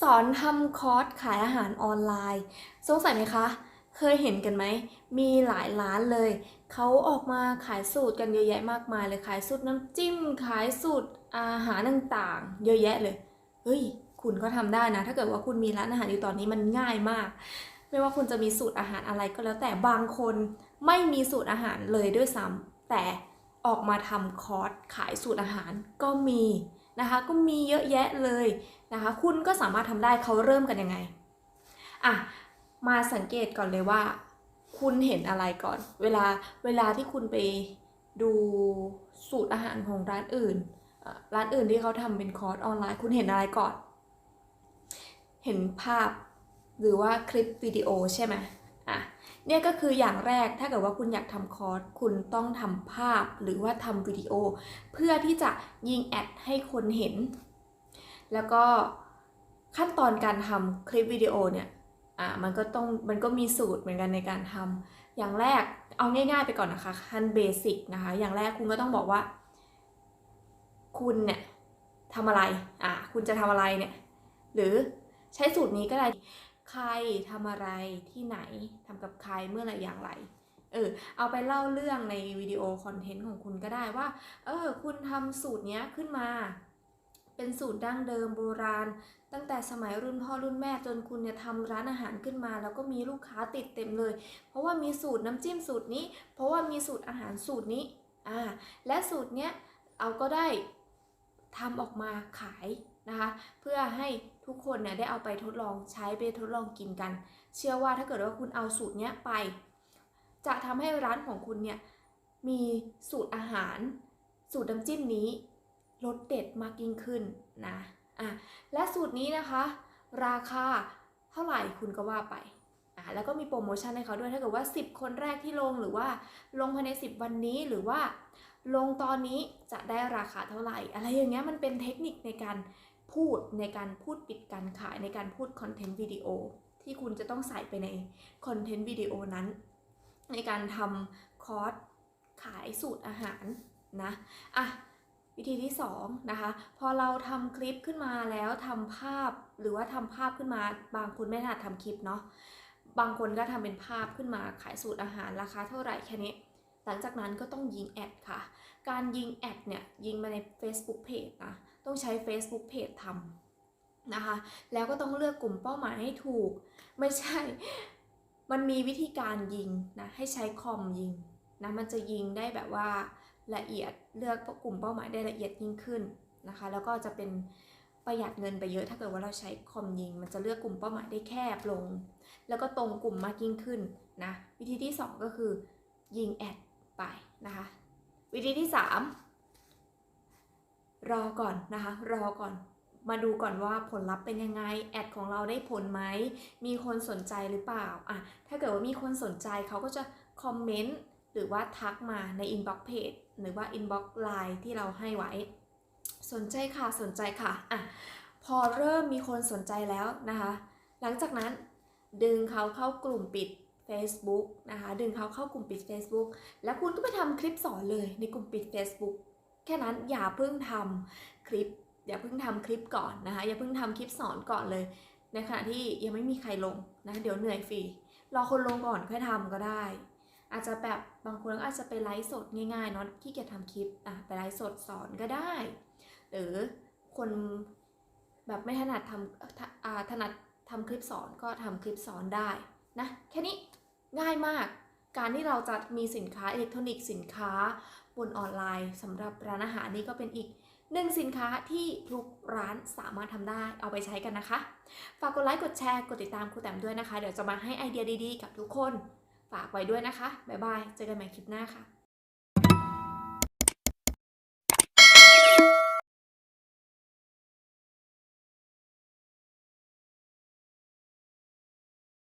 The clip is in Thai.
สอนทำคอร์สขายอาหารออนไลน์ สงสัยไหมคะ เคยเห็นกันไหม มีหลายร้านเลย เขาออกมาขายสูตรกันเยอะแยะมากมายเลยขายสูตรน้ำจิ้ม ขายสูตรอาหารต่างๆ เยอะแยะเลย เฮ้ย คุณก็ทำได้นะ ถ้าเกิดว่าคุณมีร้านอาหารอยู่ตอนนี้มันง่ายมาก ไม่ว่าคุณจะมีสูตรอาหารอะไรก็แล้วแต่บางคนไม่มีสูตรอาหารเลยด้วยซ้ำแต่ออกมาทำคอร์สขายสูตรอาหารก็มี นะคะ ก็มีเยอะแยะเลยนะคะ คุณก็สามารถทำได้เขาเริ่มกันยังไงอะมาสังเกตก่อนเลยว่า คุณเห็นอะไรก่อน เวลาเวลาที่คุณไปดูสูตรอาหารของร้านอื่น ร้านอื่นที่เขาทำเป็นคอร์สออนไลน์ คุณเห็นอะไรก่อน เห็นภาพหรือว่าคลิปวิดีโอใช่ไหมอะ เนี่ยก็คืออย่างแรกถ้าเกิดว่าคุณอยากทำคอร์สคุณต้องทำภาพหรือว่าทำวิดีโอ เพื่อที่จะยิงแอดให้คนเห็น แล้วก็ขั้นตอนการทำคลิปวิดีโอเนี่ยอะมันก็ต้องมันก็มีสูตรเหมือนกันในการทำอย่างแรกเอาง่าย ๆ ไปก่อนนะคะขั้นเบสิกนะคะ อย่างแรกคุณก็ต้องบอกว่า คุณเนี่ยทำอะไรอะคุณจะทำอะไรเนี่ยหรือใช้สูตรนี้ก็ได้ ใครทำอะไรที่ไหนทำกับใครเมื่อไหรอย่างไรเออเอาไปเล่าเรื่องในวิดีโอคอนเทนต์ของคุณก็ได้ว่า เออ คุณทำสูตรเนี้ยขึ้นมา เป็นสูตรดั้งเดิมโบราณ ตั้งแต่สมัยรุ่นพ่อรุ่นแม่จนคุณเนี่ยทำร้านอาหารขึ้นมา แล้วก็มีลูกค้าติดเต็มเลย เพราะว่ามีสูตรน้ำจิ้มสูตรนี้ เพราะว่ามีสูตรอาหารสูตรนี้อ่าและสูตรเนี้ยเอาก็ได้ ทำออกมาขายนะคะ เพื่อให้ทุกคนเนี่ยได้เอาไปทดลองใช้ไปทดลองกินกัน เชื่อว่าถ้าเกิดว่าคุณเอาสูตรเนี้ยไป จะทำให้ร้านของคุณเนี่ยมีสูตรอาหาร สูตรน้ำจิ้มนี้รสเด็ดมากยิ่งขึ้นนะอะและสูตรนี้นะคะ ราคาเท่าไหร่คุณก็ว่าไป อะแล้วก็มีโปรโมชั่นให้เขาด้วยถ้าเกิดว่า 10 คนแรกที่ลงหรือว่าลงภายใน 10 วันนี้หรือว่าลงตอนนี้จะได้ราคาเท่าไหร่ อะไรอย่างเงี้ยมันเป็นเทคนิคในการพูดในการพูดปิดการขายในการพูดคอนเทนต์วิดีโอที่คุณจะต้องใส่ไปในคอนเทนต์วิดีโอนั้น ในการทำคอร์สขายสูตรอาหารนะอะวิธีที่2นะคะพอเราทำคลิปขึ้นมาแล้วทำภาพหรือว่าทำภาพขึ้นมาบางคนไม่ถนัดทำคลิปเนาะ บางคนก็ทำเป็นภาพขึ้นมาขายสูตรอาหารราคาเท่าไหร่แค่นี้ หลังจากนั้นก็ต้องยิงแอดค่ะ การยิงแอดเนี่ยยิงมาใน Facebook Page นะ ต้องใช้ Facebook Page ทำนะคะ แล้วก็ต้องเลือกกลุ่มเป้าหมายให้ถูก ไม่ใช่ มันมีวิธีการยิงนะ ให้ใช้คอมยิงนะ มันจะยิงได้แบบว่าละเอียด เลือกกลุ่มเป้าหมายได้ละเอียดยิ่งขึ้นนะคะ แล้วก็จะเป็น ประหยัดเงินไปเยอะ ถ้าเกิดว่าเราใช้คอมยิง มันจะเลือกกลุ่มเป้าหมายได้แคบลง แล้วก็ตรงกลุ่มมากยิ่งขึ้นนะวิธีที่ 2 ก็คือยิงแอดไปนะคะ วิธีที่ 3 รอก่อนนะคะ รอก่อนมาดูก่อนว่าผลลัพธ์เป็นยังไง แอดของเราได้ผลไหม มีคนสนใจหรือเปล่าอะถ้าเกิดว่ามีคนสนใจเขาก็จะคอมเมนต์หรือว่าทักมาใน inbox page หรือว่า inbox line ที่เราให้ไว้ สนใจค่ะสนใจค่ะอะพอเริ่มมีคนสนใจแล้วนะคะ หลังจากนั้นดึงเขาเข้ากลุ่มปิด Facebook นะคะ ดึงเขาเข้ากลุ่มปิด Facebook แล้วคุณก็ไปทำคลิปสอนเลยในกลุ่มปิด Facebook แค่นั้นอย่าเพิ่งทำคลิป อย่าเพิ่งทำคลิปก่อนนะคะ อย่าเพิ่งทำคลิปสอนก่อนเลย ในขณะที่ยังไม่มีใครลงนะ เดี๋ยวเหนื่อยฟรี รอคนลงก่อนค่อยทำก็ได้ อาจจะแบบบางคนอาจจะไปไลฟ์สดง่ายๆเนาะขี้เกียจทำคลิปอะไปไลฟ์สดสอนก็ได้ หรือคนแบบไม่ถนัดทำถนัดทำคลิปสอนก็ทำคลิปสอนได้นะแค่นี้ง่ายมาก การที่เราจะมีสินค้าอิเล็กทรอนิกส์สินค้าบนออนไลน์สำหรับร้านอาหารนี่ก็เป็นอีกหนึ่งสินค้าที่ทุกร้านสามารถทำได้เอาไปใช้กันนะคะ ฝากกดไลค์กดแชร์กดติดตามครูแต้มด้วยนะคะ เดี๋ยวจะมาให้ไอเดียดีๆ กับทุกคน ฝากไว้ด้วยนะคะ บ๊ายบาย เจอกันใหม่คลิปหน้าค่ะ